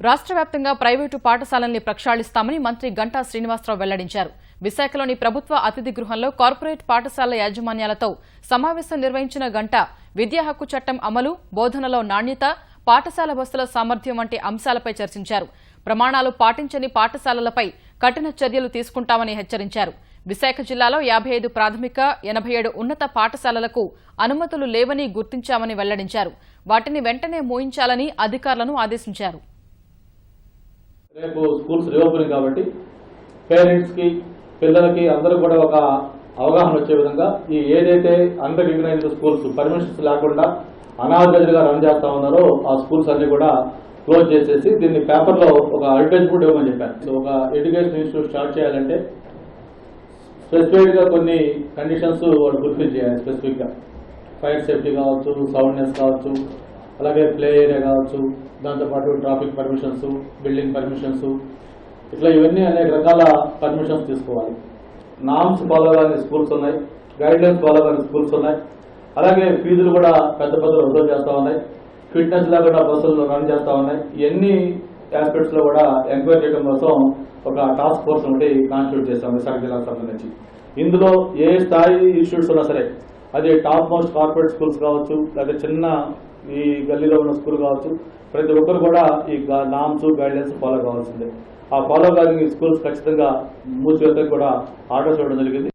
రాష్ట్ర వ్యాప్తంగా ప్రైవేటు పాఠశాలల్ని ప్రక్షాళిస్తామని మంత్రి గంటా శ్రీనివాసరావు వెల్లడించారు. విశాఖలోని ప్రభుత్వ అతిథి గృహంలో కార్పొరేట్ పాఠశాలల యాజమాన్యాలతో సమావేశం నిర్వహించిన గంట విద్యా హక్కు చట్టం అమలు బోధనలో నాణ్యత పాఠశాల బస్సుల సామర్థ్యం వంటి అంశాలపై చర్చించారు. ప్రమాణాలు పాటించని పాఠశాలలపై కఠిన చర్యలు తీసుకుంటామని హెచ్చరించారు. విశాఖ జిల్లాలో యాభై ఐదు ప్రాథమిక ఎనభై ఏడు ఉన్నత పాఠశాలలకు అనుమతులు లేవని గుర్తించామని వెల్లడించారు. వాటిని వెంటనే మూయించాలని అధికారులను ఆదేశించారు. రేపు స్కూల్స్ రీఓపెనింగ్ కాబట్టి పేరెంట్స్కి పిల్లలకి అందరూ కూడా ఒక అవగాహన వచ్చే విధంగా ఈ ఏదైతే అన్డర్ రికగ్నైజ్డ్ స్కూల్స్ పర్మిషన్స్ లేకుండా అనాథగా రన్ చేస్తా ఉన్నారో ఆ స్కూల్స్ అన్ని కూడా క్లోజ్ చేసేసి దీన్ని పేపర్లో ఒక అడ్వర్టైజ్మెంట్ ఇవ్వమని చెప్పాను సో ఒక ఎడ్యుకేషన్ ఇన్స్టిట్యూట్ స్టార్ట్ చేయాలంటే స్పెసిఫిక్గా కొన్ని కండిషన్స్ వాళ్ళు ఫుల్ఫిల్ చేయాలి స్పెసిఫిక్గా. ఫైర్ సేఫ్టీ కావచ్చు సౌండ్నెస్ కావచ్చు అలాగే ప్లే ఏరియా కావచ్చు దాంతోపాటు ట్రాఫిక్ పర్మిషన్స్ బిల్డింగ్ పర్మిషన్స్ ఇట్లా ఇవన్నీ అనేక రకాల పర్మిషన్స్ తీసుకోవాలి. నామ్స్ ఫాలో కాని స్కూల్స్ ఉన్నాయి గైడ్లైన్స్ ఫాలో కాని స్కూల్స్ ఉన్నాయి అలాగే ఫీజులు కూడా పెద్ద పెద్ద వసూలు చేస్తూ ఉన్నాయి ఫిట్నెస్ లేకుండా కూడా బస్సులు రన్ చేస్తూ ఉన్నాయి ఇవన్నీ ఆస్పెక్ట్స్లో కూడా ఎంక్వైరీ చేయడం కోసం ఒక టాస్క్ ఫోర్స్ ఒకటి కాన్స్టిట్యూట్ చేస్తాం విశాఖ జిల్లాకు సంబంధించి. ఇందులో ఏ స్థాయి ఇన్స్టిట్యూట్స్ ఉన్నా సరే అది టాప్ మోస్ట్ కార్పొరేట్ స్కూల్స్ కావచ్చు లేదా చిన్న ఈ గల్లీలో ఉన్న స్కూల్ కావచ్చు ప్రతి ఒక్కరు కూడా ఈ నామ్స్ గైడ్లైన్స్ ఫాలో కావాల్సిందే. ఆ ఫాలో కాని స్కూల్స్ ఖచ్చితంగా మూసివేతకు కూడా ఆర్డర్స్ ఇవ్వడం జరిగింది.